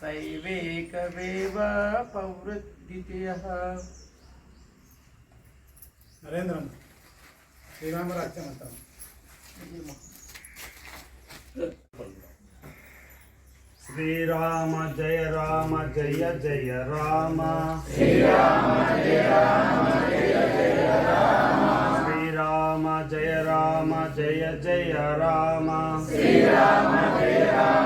सैवेकमेवापवृद्धितयः नरेन्द्रं जय राम जय जय राम श्रीराम जय राम जय जय राम। श्रीराम जय राम जय जय राम श्रीराम जय राम।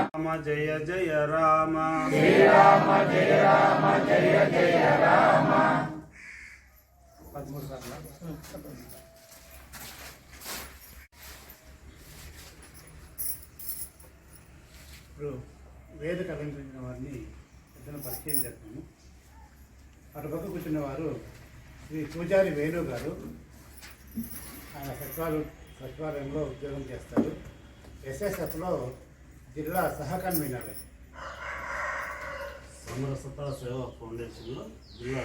జయ జయ రామ. శ్రీరామ జయ రామ జయ జయ రామ పదమూడు సార్లు ఇప్పుడు వేదిక అలంకరించిన వారిని ఇద్దరు పరిచయం చేస్తాము అటుపక్క కూర్చున్న వారు శ్రీ పూజారి వేణు గారు. ఆయన సచివాలయం సచివాలయంలో ఉద్యోగం చేస్తారు. ఎస్ఎస్ఎఫ్లో జిల్లా సహ కన్వీనర్ సమరసత సేవా ఫౌండేషన్లో జిల్లా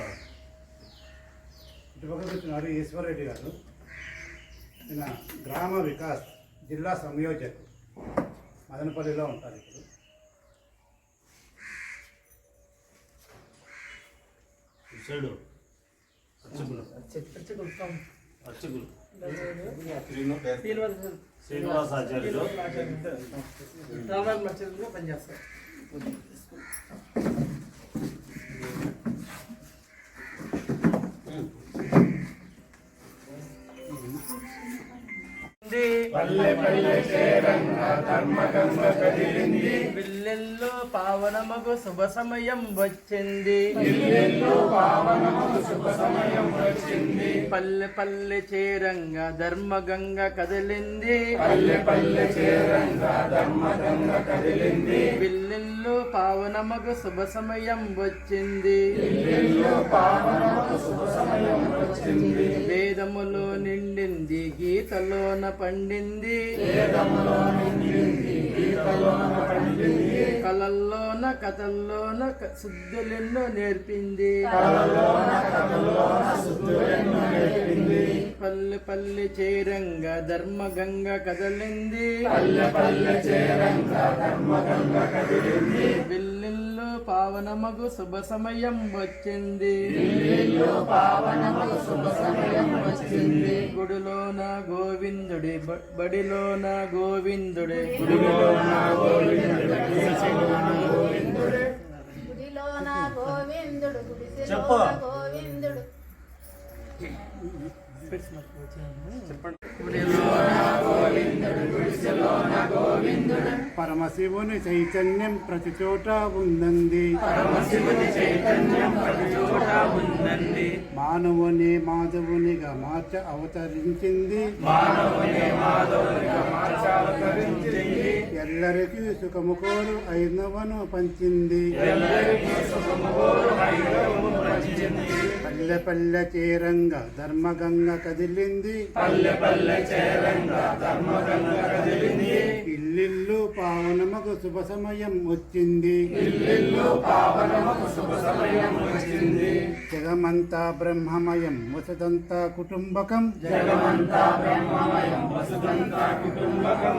ఇటుపక్క కూర్చున్నారు ఈశ్వరరెడ్డి గారు. ఈయన గ్రామ వికాస్ జిల్లా సంయోజక్ మదనపల్లిలో ఉంటారు ఇప్పుడు. సైడు అర్చకులు. అర్చకులు. శ్రీనివాసాచార్యులు. రామాయణ పనిచేస్తారు. పల్లె పల్లె చేరంగా ధర్మగంగ కదిలింది విల్లెల్లో పావనమగు శుభ సమయం వచ్చింది. పావనము శుభ సమయం వచ్చింది. పల్లె పల్లె చేరంగా ధర్మగంగ కదిలింది. పల్లె పల్లె చేరంగా ధర్మగంగ కదిలింది. పావనమగు శుభ సమయం వచ్చింది. పావనము శుభ సమయం వచ్చింది. వేదములో నిండింది గీతలోన పండింది. పండింది కలల్లోన కథల్లోన శుద్ధులెన్నో నేర్పింది. పల్లె పల్లె చేరంగా ధర్మగంగ కదలింది. పల్లె పల్లె చేరంగా ధర్మగంగ కదిలింది. పావనమగు శుభ సమయం వచ్చింది. ఇల్లెల్లో పావనము శుభ సమయం వచ్చింది. గుడిలోన గోవిందుడి బడిలోన గోవిందుడే. గుడిలోన గోవిందుడే. గుడిలోన గోవిందుడు. చెప్పు. పరమశివుని చైతన్యం ప్రతి చోట ఉందండి. చైతన్యం మానవుని మాధవునిగా మార్చ అవతరించింది. ఎల్లరికీ సుఖము కోరు ఐనవను పంచింది. ఎల్లరికీ సుఖము కోరు పంచింది. పల్లె పల్లె చేరంగా ధర్మగంగ కదిలింది. పల్లె పల్లె చేరంగా ధర్మగంగ కదిలింది. ఇల్లిల్లు పావనమకు శుభ సమయం వచ్చింది. ఇల్లిల్లు పావనమకు శుభ సమయం వచ్చింది. జగమంతా బ్రహ్మమయం వసదంతా కుటుంబకం. జగమంతా బ్రహ్మమయం వసదంతా కుటుంబకం.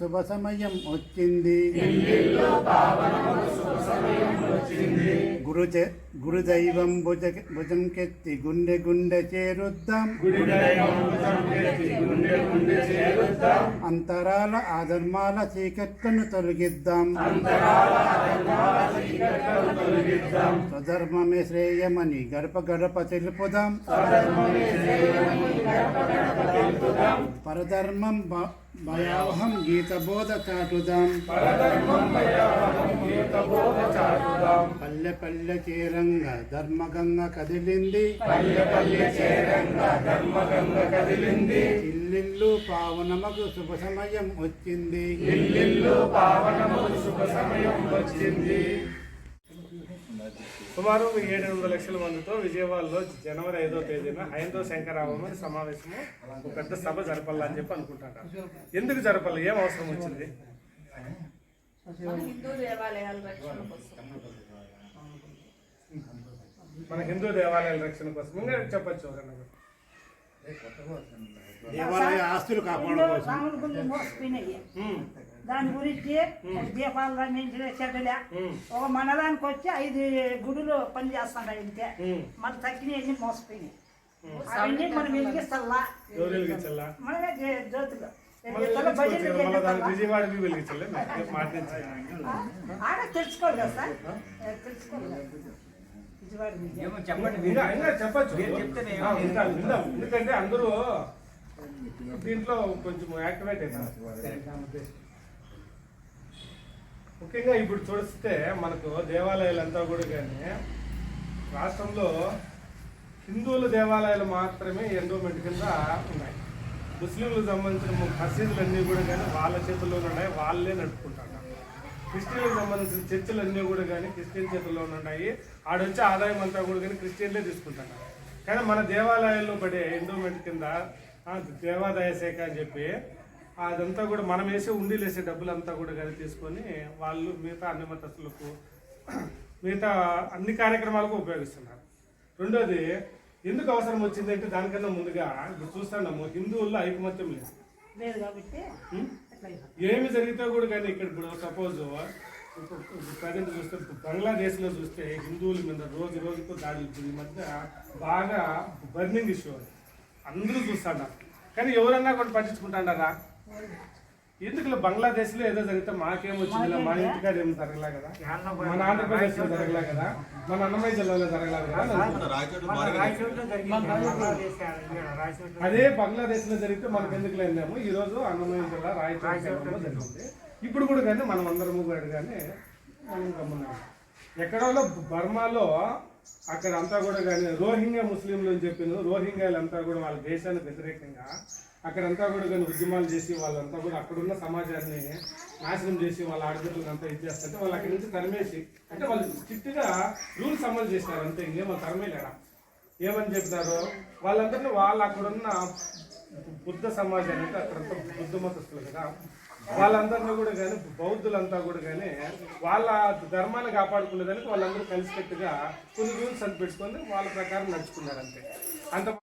శుభ సమయం వచ్చింది గురు గురుదైవం భుజ భుజంకెత్తి గుండె గుండె చేరుద్దాం. అంతరాల ఆధర్మాల చీకట్లను తొలగిద్దాం. స్వధర్మమే శ్రేయమని గడప గడప తెలుపుదాం పరధర్మం భయావహం గీత బోధ చాటుదాం పల్లె పల్లె చేరంగా ధర్మగంగ కదిలింది. ఇల్లిల్లు పావనమగు శుభ సమయం వచ్చింది. సుమారు ఏడు ఎనిమిది లక్షల మందితో విజయవాడలో జనవరి ఐదో తేదీన హైందవ శంకరామని సమావేశము ఒక పెద్ద సభ జరపాలని చెప్పి అనుకుంటారు. ఎందుకు జరపాలి? ఏం అవసరం వచ్చింది? మన హిందూ దేవాలయాల రక్షణ కోసం. ఇంకా చెప్పచ్చు ఎవరన్నా. దేవాలయ ఆస్తులు కాపాడు దాని గురించి దీపాలు రంజించిన చెడ్డలే ఒక మండలానికి వచ్చి ఐదు గుడులు పని చేస్తుంటాయి ఇంతే. మన తగ్గినవి మోసపోయినాయి. అవన్నీ మనం వెలిగిస్తల్లా? మనమే జ్యోతులు కదా, ఆడ తెలుసుకోవాలి సార్? తెలుసుకోవాలి చెప్పచ్చు. విందాం. ఎందుకంటే అందరూ దీంట్లో కొంచెం యాక్టివేట్ అవుతారు ముఖ్యంగా ఇప్పుడు చూస్తే మనకు దేవాలయాలంతా కూడా కానీ రాష్ట్రంలో హిందువుల దేవాలయాలు మాత్రమే ఎండోమెంట్ కింద ఉన్నాయి. ముస్లింలకు సంబంధించిన మసీదులన్నీ కూడా కానీ వాళ్ళ చేతుల్లో ఉన్నాయి వాళ్ళే నడుపుకుంటారు క్రిస్టియన్లకు సంబంధించిన చర్చిలన్నీ కూడా కానీ క్రిస్టియన్ చేతుల్లో ఉన్నాయి. ఆడొచ్చే ఆదాయం అంతా కూడా కానీ క్రిస్టియన్లే తీసుకుంటాను కానీ మన దేవాలయాల్లో పడే ఎండోమెంట్ కింద దేవాదాయ శాఖ అని చెప్పి అదంతా కూడా మనం వేసే ఉండీలు వేసే డబ్బులు అంతా కూడా కానీ తీసుకొని వాళ్ళు మిగతా అన్ని మతస్థులకు మిగతా అన్ని కార్యక్రమాలకు ఉపయోగిస్తున్నారు. రెండోది ఎందుకు అవసరం వచ్చింది అంటే దానికన్నా ముందుగా ఇప్పుడు చూస్తున్నాము హిందువుల్లో ఐకమత్యం లేదు. లేదు కాబట్టి. ఏమి జరిగితే కూడా కానీ ఇక్కడ ఇప్పుడు సపోజ్ ప్రజెంట్ చూస్తే బంగ్లాదేశ్లో చూస్తే హిందువుల మీద రోజు రోజుకు ఇప్పుడు ఈ మధ్య బాగా బర్నింగ్ ఇష్యూ అది. అందరూ చూస్తున్నారు. కానీ ఎవరన్నా కూడా పట్టించుకుంటాడారా? ఎందుకు ఇలా బంగ్లాదేశ్లో ఏదో జరిగితే మాకేం వచ్చింది మా ఇంటికాడ ఏం జరగలే కదా? మన ఆంధ్రప్రదేశ్లో జరగలే కదా? మన అన్నమయ్య జిల్లాలో జరగలే కదా? అదే బంగ్లాదేశ్లో జరిగితే మనకు ఎందుకు లేదేమో ఈ రోజు అన్నమయ్య జిల్లా రాయచూరులో జరిగింది. ఇప్పుడు కూడా కానీ మనం అందరము కూడా కానీ మనం గమ్మున్నాం ఎక్కడో బర్మాలో అక్కడ అంతా కూడా కానీ రోహింగ్యా ముస్లింలు అని చెప్పింది రోహింగ్యాలు అంతా కూడా వాళ్ళ దేశానికి వ్యతిరేకంగా అక్కడంతా కూడా కానీ ఉద్యమాలు చేసి వాళ్ళంతా కూడా అక్కడున్న సమాజాన్ని నాశనం చేసి వాళ్ళ ఆడబిడ్డలను అంతా ఇది చేస్తుంటే వాళ్ళు అక్కడి నుంచి తరిమేసి అంటే వాళ్ళు స్ట్రిక్ట్గా రూల్స్ అమలు చేసినారు అంతే ఇంకేమో తరమేలేరా ఏమని చెప్తారు? వాళ్ళందరినీ వాళ్ళు అక్కడున్న బుద్ధ సమాజాన్ని అంటే అక్కడంతా బుద్ధ మతస్థులు కదా వాళ్ళందరినీ కూడా కానీ బౌద్ధులంతా కూడా కానీ వాళ్ళ ధర్మాన్ని కాపాడుకునేదానికి వాళ్ళందరూ కలిసికట్టుగా కొన్ని రూల్స్ అని పెట్టుకొని వాళ్ళ ప్రకారం నడుచుకున్నారు అంతే. అంత